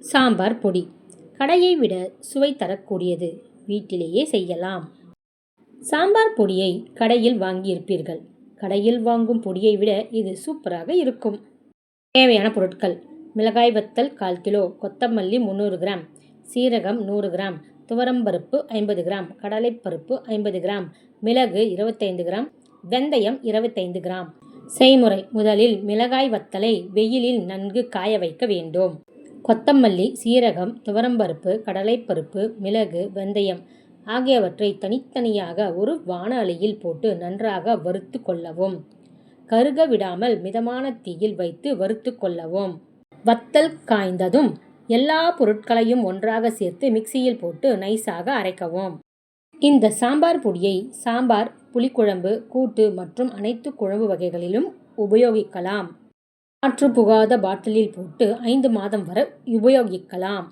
சாம்பார் பொடி. கடையை விட சுவை தரக்கூடியது. வீட்டிலேயே செய்யலாம். சாம்பார் பொடியை கடையில் வாங்கியிருப்பீர்கள். கடையில் வாங்கும் பொடியை விட இது சூப்பராக இருக்கும். தேவையான பொருட்கள். மிளகாய் வத்தல் கால் கிலோ கொத்தமல்லி முந்நூறு கிராம் சீரகம் நூறு கிராம் துவரம்பருப்பு ஐம்பது கிராம் கடலைப்பருப்பு ஐம்பது கிராம் மிளகு இருபத்தைந்து கிராம் வெந்தயம் இருபத்தைந்து கிராம். செய்முறை. முதலில் மிளகாய் வத்தலை வெயிலில் நன்கு காய வைக்க வேண்டும். கொத்தமல்லி சீரகம் துவரம்பருப்பு கடலைப்பருப்பு மிளகு வெந்தயம் ஆகியவற்றை தனித்தனியாக ஒரு வாணலியில் போட்டு நன்றாக வறுத்து கொள்ளவும். கருக விடாமல் மிதமான தீயில் வைத்து வறுத்து கொள்ளவும். வத்தல் காய்ந்ததும் எல்லா பொருட்களையும் ஒன்றாக சேர்த்து மிக்சியில் போட்டு நைஸாக அரைக்கவும். இந்த சாம்பார் பொடியை சாம்பார் புளிக்குழம்பு கூட்டு மற்றும் அனைத்து குழம்பு வகைகளிலும் உபயோகிக்கலாம். காற்று புகாத பாட்டிலில் போட்டு ஐந்து மாதம் வரை உபயோகிக்கலாம்.